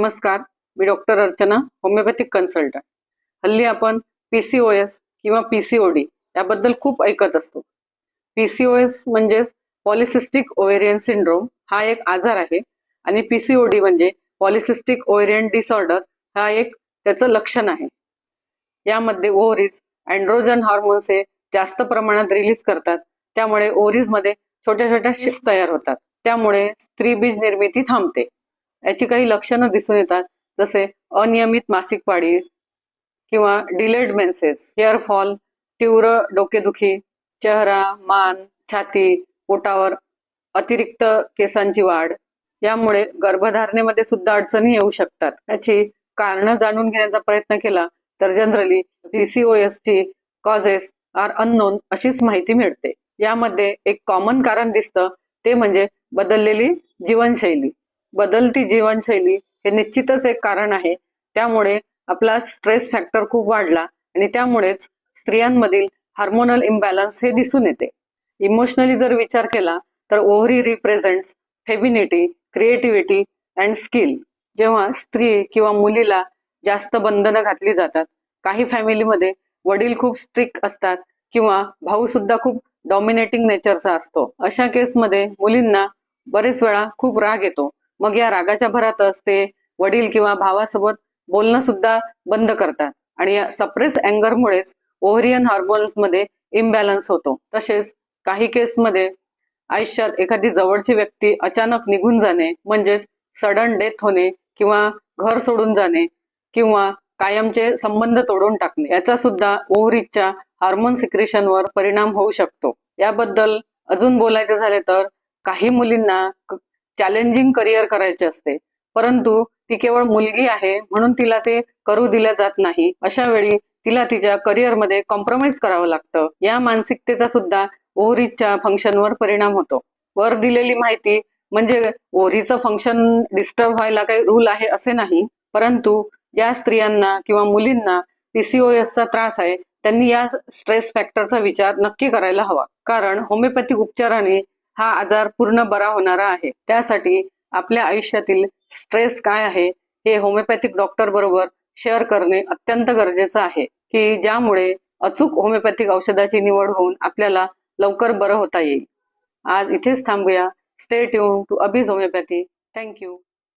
नमस्कार. मी doctor Archana homeopathic consultant. हल्ली आपण पी सी ओ एस किंवा पी सी ओ डी याबद्दल खूप ऐकत असतो. पी सी ओ एस म्हणजेच पॉलिसिस्टिक ओव्हेरियन सिंड्रोम हा एक आजार आहे आणि पी सी ओ डी म्हणजे पॉलिसिस्टिक ओव्हेरियन डिसऑर्डर हा एक त्याचं लक्षण आहे. यामध्ये ओव्हरीज अँड्रोजन हॉर्मोन्स हे जास्त प्रमाणात रिलीज करतात. त्यामुळे ओव्हरीजमध्ये छोट्या छोट्या शिफ्ट तयार होतात. त्यामुळे स्त्रीबीज निर्मिती थांबते. याची काही लक्षणं दिसून येतात. जसे अनियमित मासिक पाळी किंवा डिलेड मेन्सेस हेअरफॉल तीव्र डोकेदुखी चेहरा मान छाती पोटावर अतिरिक्त केसांची वाढ. यामुळे गर्भधारणेमध्ये सुद्धा अडचणी येऊ शकतात. याची कारणं जाणून घेण्याचा प्रयत्न केला तर जनरली पीसीओएसची कॉजेस आर अननोन अशीच माहिती मिळते. यामध्ये एक कॉमन कारण दिसतं ते म्हणजे बदललेली जीवनशैली. बदलती जीवनशैली हे निश्चितच एक कारण आहे. त्यामुळे आपला स्ट्रेस फॅक्टर खूप वाढला आणि त्यामुळेच स्त्रियांमधील हार्मोनल इम्बॅलन्स हे दिसून येते. इमोशनली जर विचार केला तर ovary represents femininity creativity and skill जेव्हा स्त्री किंवा मुलीला जास्त बंधनं घातली जातात काही फॅमिलीमध्ये वडील खूप स्ट्रिक्ट असतात किंवा भाऊ सुद्धा खूप डॉमिनेटिंग नेचरचा असतो. अशा केसमध्ये मुलींना बरेच वेळा खूप राग येतो. मग या रागाच्या भरातच ते वडील किंवा भावासोबत बोलणं सुद्धा बंद करतात. आणि या सप्रेस अँगरमुळेच ओव्हरियन हार्मोन्समध्ये इम्बॅलन्स होतो. तसेच काही केसमध्ये आयुष्यात एखादी जवळची व्यक्ती अचानक निघून जाणे म्हणजेच सडन डेथ होणे किंवा घर सोडून जाणे किंवा कायमचे संबंध तोडून टाकणे याचा सुद्धा ओव्हरीजच्या हार्मोन सिक्रेशनवर परिणाम होऊ शकतो. याबद्दल अजून बोलायचं झाले तर काही मुलींना चॅलेंजिंग करिअर करायचे असते. परंतु ती केवळ मुलगी आहे म्हणून तिला ते करू दिलं जात नाही. अशा वेळी तिला तिच्या करिअरमध्ये कॉम्प्रोमाइज करावं लागतं. या मानसिकतेचा सुद्धा ओहरीच्या फंक्शनवर परिणाम होतो. वर दिलेली माहिती म्हणजे ओहरीचं फंक्शन डिस्टर्ब व्हायला काही रूल आहे असे नाही. परंतु ज्या स्त्रियांना किंवा मुलींना पीसीओएसचा त्रास आहे त्यांनी या स्ट्रेस फॅक्टरचा विचार नक्की करायला हवा. कारण होमिओपॅथिक उपचाराने हा आजार पूर्ण बरा होणारा आहे. त्यासाठी आपल्या आयुष्यातील स्ट्रेस काय आहे हे होमिओपॅथिक डॉक्टर बरोबर शेअर करणे अत्यंत गरजेचं आहे. की ज्यामुळे अचूक होमिओपॅथिक औषधाची निवड होऊन आपल्याला लवकर बरं होता येईल. आज इथेच थांबूया. Stay tune to अबीज homeopathy thank you